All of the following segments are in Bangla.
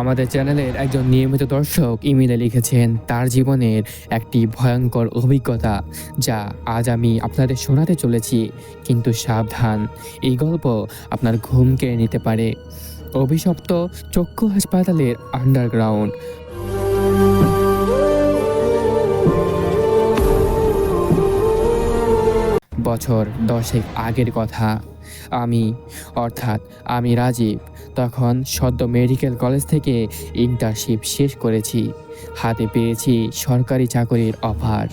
আমাদের চ্যানেলের একজন নিয়মিত দর্শক ইমেলে লিখেছেন, তার জীবনের একটি ভয়ঙ্কর অভিজ্ঞতা যা আজ আমি আপনাদের শোনাতে চলেছি। কিন্তু সাবধান, এই গল্প আপনার ঘুম কেড়ে নিতে পারে। অভিশপ্ত চক্ষু হাসপাতালের আন্ডারগ্রাউন্ড বছর দশেক আগের কথা। আমি, অর্থাৎ আমি রাজীব, তখন সদ্য মেডিকেল কলেজ থেকে ইন্টার্নশিপ শেষ করেছি। হাতে পেয়েছি সরকারি চাকরির অফার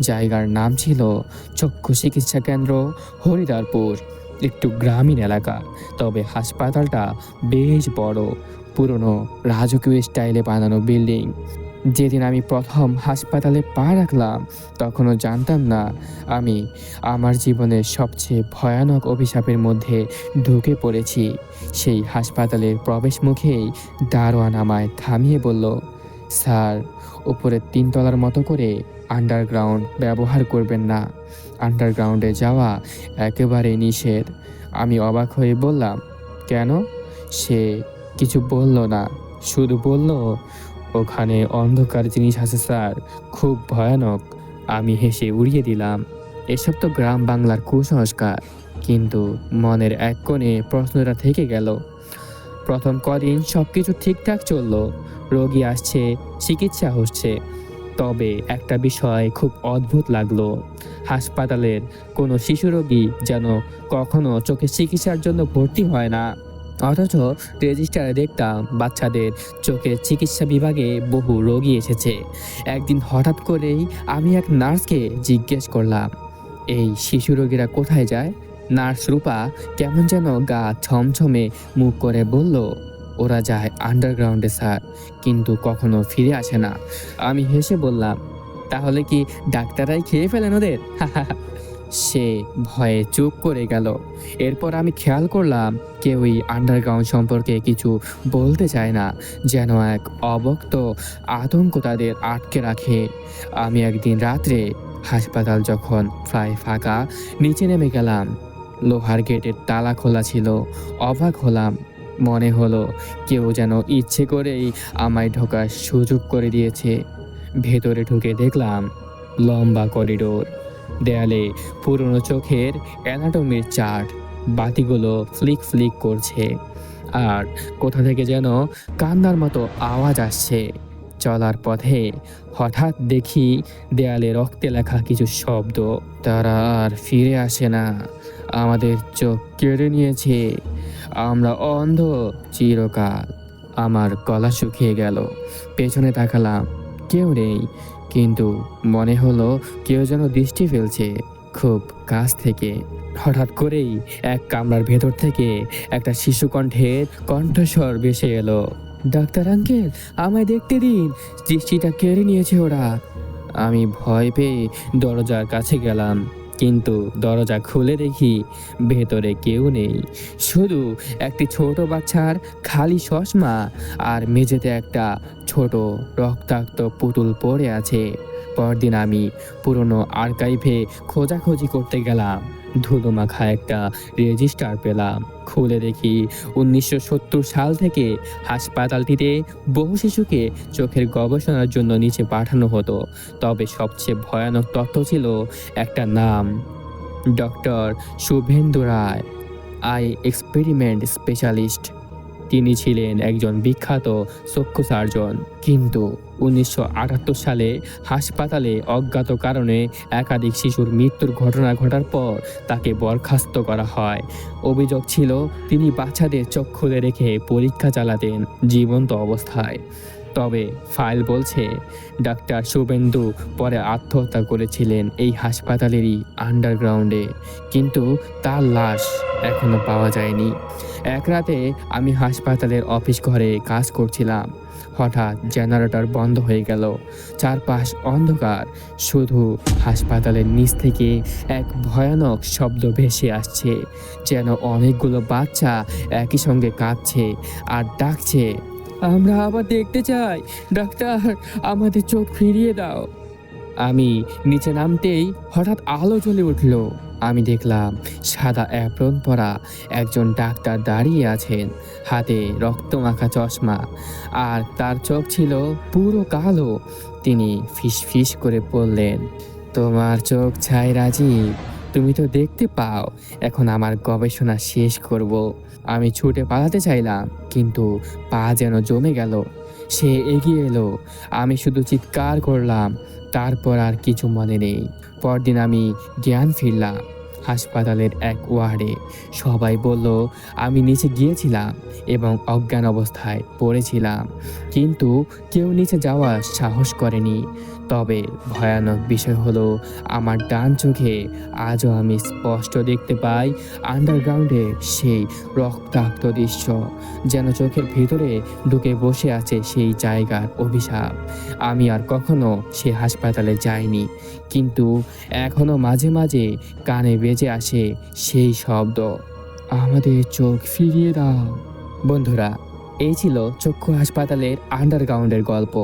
জায়গার নাম ছিল চক্ষু চিকিৎসা কেন্দ্র হরিদারপুর একটু গ্রামীণ এলাকা, তবে হাসপাতালটা বেশ বড়। পুরনো রাজকীয় স্টাইলে বানানো বিল্ডিং যেদিন আমি প্রথম হাসপাতালে পা রাখলাম, তখনও জানতাম না আমি আমার জীবনের সবচেয়ে ভয়ানক অভিশাপের মধ্যে ঢুকে পড়েছি। সেই হাসপাতালের প্রবেশ মুখেই দারোয়ান আমায় থামিয়ে বলল, স্যার, উপরের তিনতলার মতো করে আন্ডারগ্রাউন্ড ব্যবহার করবেন না। আন্ডারগ্রাউন্ডে যাওয়া একেবারে নিষেধ। আমি অবাক হয়ে বললাম, কেন? সে কিছু বলল না, শুধু বলল ওখানে অন্ধকার জিনিস আছে, স্যার। খুব ভয়ানক। আমি হেসে উড়িয়ে দিলাম। এসব তো গ্রাম বাংলার কুসংস্কার। কিন্তু মনের এক কোণে প্রশ্নটা থেকে গেল। প্রথম কদিন সব কিছু ঠিকঠাক চলল। রোগী আসছে, চিকিৎসা হচ্ছে। তবে একটা বিষয় খুব অদ্ভুত লাগল। হাসপাতালের কোনো শিশু রোগী যেন কখনো চোখে চিকিৎসার জন্য ভর্তি হয় না। অথচ রেজিস্টারে দেখতাম বাচ্চাদের চোখের চিকিৎসা বিভাগে বহু রোগী এসেছে। একদিন হঠাৎ করেই আমি এক নার্সকে জিজ্ঞেস করলাম, এই শিশু রোগীরা কোথায় যায়? নার্স রূপা কেমন যেন গা ছমছমে মুখ করে বলল, ওরা যায় আন্ডারগ্রাউন্ডে, স্যার, কিন্তু কখনো ফিরে আসে না। আমি হেসে বললাম, তাহলে কি ডাক্তাররাই খেয়ে ফেলেন ওদের? সে ভয়ে চুপ করে গেল। এরপর আমি খেয়াল করলাম, কেউই আন্ডারগ্রাউন্ড সম্পর্কে কিছু বলতে চায় না, যেন এক অবক্ত আতঙ্ক তাদের আটকে রাখে। আমি একদিন রাত্রে হাসপাতাল যখন প্রায় ফাঁকা, নিচে নেমে গেলাম। লোহার গেটের তালা খোলা ছিল, অবাক হলাম। মনে হলো কেউ যেন ইচ্ছে করেই আমায় ঢোকার সুযোগ করে দিয়েছে। ভেতরে ঢুকে দেখলাম লম্বা করিডোর। দেয়ালে পুরনো চোখের অ্যানাটমির চার্ট বাতিগুলো ফ্লিক ফ্লিক করছে। আর কোথা থেকে যেন কান্নার মতো আওয়াজ আসছে। চলার পথে হঠাৎ দেখি দেয়ালে রক্তে লেখা কিছু শব্দ। তারা আর ফিরে আসে না। আমাদের চোখ কেড়ে নিয়েছে। আমরা অন্ধ, চিরকাল। আমার গলা শুকিয়ে গেল। পেছনে তাকালাম। কেউ নেই। কিন্তু মনে হলো কেউ যেন দৃষ্টি ফেলছে খুব কাছ থেকে। হঠাৎ করেই এক কামরার ভেতর থেকে একটা শিশু কণ্ঠের কণ্ঠস্বর ভেসে এলো। ডাক্তার আঙ্কেল, আমায় দেখতে দিন। দৃষ্টিটা কেড়ে নিয়েছে ওরা। আমি ভয় পেয়ে দরজার কাছে গেলাম। কিন্তু দরজা খুলে দেখি ভেতরে কেউ নেই। শুধু একটি ছোট বাচ্চার খালি চশমা আর মেঝেতে একটা ছোট রক্তাক্ত পুতুল পড়ে আছে। পরদিন আমি পুরনো আর্কাইভে খোঁজাখুঁজি করতে গেলাম। ধুলো মাখা একটা রেজিস্টার পেলাম। খুলে দেখি উনিশশো সত্তর সাল থেকে হাসপাতালটিতে বহু শিশুকে চোখের গবেষণার জন্য নিচে পাঠানো হতো। তবে সবচেয়ে ভয়ানক তথ্য ছিল একটা নাম, doctor Shuvendu Roy, eye experiment specialist. তিনি ছিলেন একজন বিখ্যাত চক্ষু সার্জন। কিন্তু উনিশশো আটাত্তর সালে হাসপাতালে অজ্ঞাত কারণে একাধিক শিশুর মৃত্যুর ঘটনা ঘটার পর তাকে বরখাস্ত করা হয়। অভিযোগ ছিল, তিনি বাচ্চাদের চক্ষুলে রেখে পরীক্ষা চালাতেন জীবন্ত অবস্থায়। তবে ফাইল বলছে, ডাক্তার শুভেন্দু পরে আত্মহত্যা করেছিলেন এই হাসপাতালেরই আন্ডারগ্রাউন্ডে, কিন্তু তার লাশ এখনও পাওয়া যায়নি। এক রাতে আমি হাসপাতালের অফিস ঘরে কাজ করছিলাম। হঠাৎ জেনারেটর বন্ধ হয়ে গেল। চারপাশ অন্ধকার। শুধু হাসপাতালের নিচ থেকে এক ভয়ানক শব্দ ভেসে আসছে, যেন অনেকগুলো বাচ্চা একই সঙ্গে কাঁদছে আর ডাকছে। আমরা আবার দেখতে চাই। ডাক্তার, আমাদের চোখ ফিরিয়ে দাও। আমি নিচে নামতেই হঠাৎ আলো জ্বলে উঠল। আমি দেখলাম সাদা অ্যাপ্রন পরা একজন ডাক্তার দাঁড়িয়ে আছেন। হাতে রক্ত মাখা চশমা আর তার চোখ ছিল পুরো কালো। তিনি ফিস ফিস করে বললেন, তোমার চোখ ছাই রাজীব। তুমি তো দেখতে পাও, এখন আমার গবেষণা শেষ করব। আমি ছুটে পালাতে চাইলাম, কিন্তু পা যেন জমে গেল। সে এগিয়ে এলো, আমি শুধু চিৎকার করলাম, তারপর আর কিছু মনে নেই। পরদিন আমি জ্ঞান ফিরলাম, হাসপাতালের এক ওয়ার্ডে। সবাই বলল, আমি নিচে গিয়েছিলাম এবং অজ্ঞান অবস্থায় পড়েছিলাম, কিন্তু কেউ নিচে যাওয়ার সাহস করেনি। তবে ভয়ানক বিষয় হলো, আমার ডান চোখে আজও আমি স্পষ্ট দেখতে পাই আন্ডারগ্রাউন্ডে সেই রক্তাক্ত দৃশ্য, যেন চোখের ভিতরে ঢুকে বসে আছে সেই জায়গার অভিশাপ। আমি আর কখনো সে হাসপাতালে যাইনি, কিন্তু এখনও মাঝে মাঝে কানে বেজে আসে সেই শব্দ, আমাদের চোখ ফিরিয়ে দাও। বন্ধুরা, এই ছিল চক্ষু হাসপাতালের আন্ডারগ্রাউন্ডের গল্প।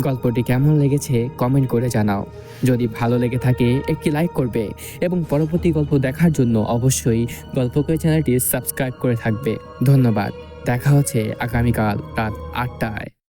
গল্পটি কেমন লেগেছে কমেন্ট করে জানাও। যদি ভালো লেগে থাকে, একটি লাইক করবে এবং পরবর্তী গল্প দেখার জন্য অবশ্যই গল্পকে চ্যানেলটি সাবস্ক্রাইব করে থাকবে। ধন্যবাদ। দেখা হচ্ছে আগামীকাল রাত আটটায়।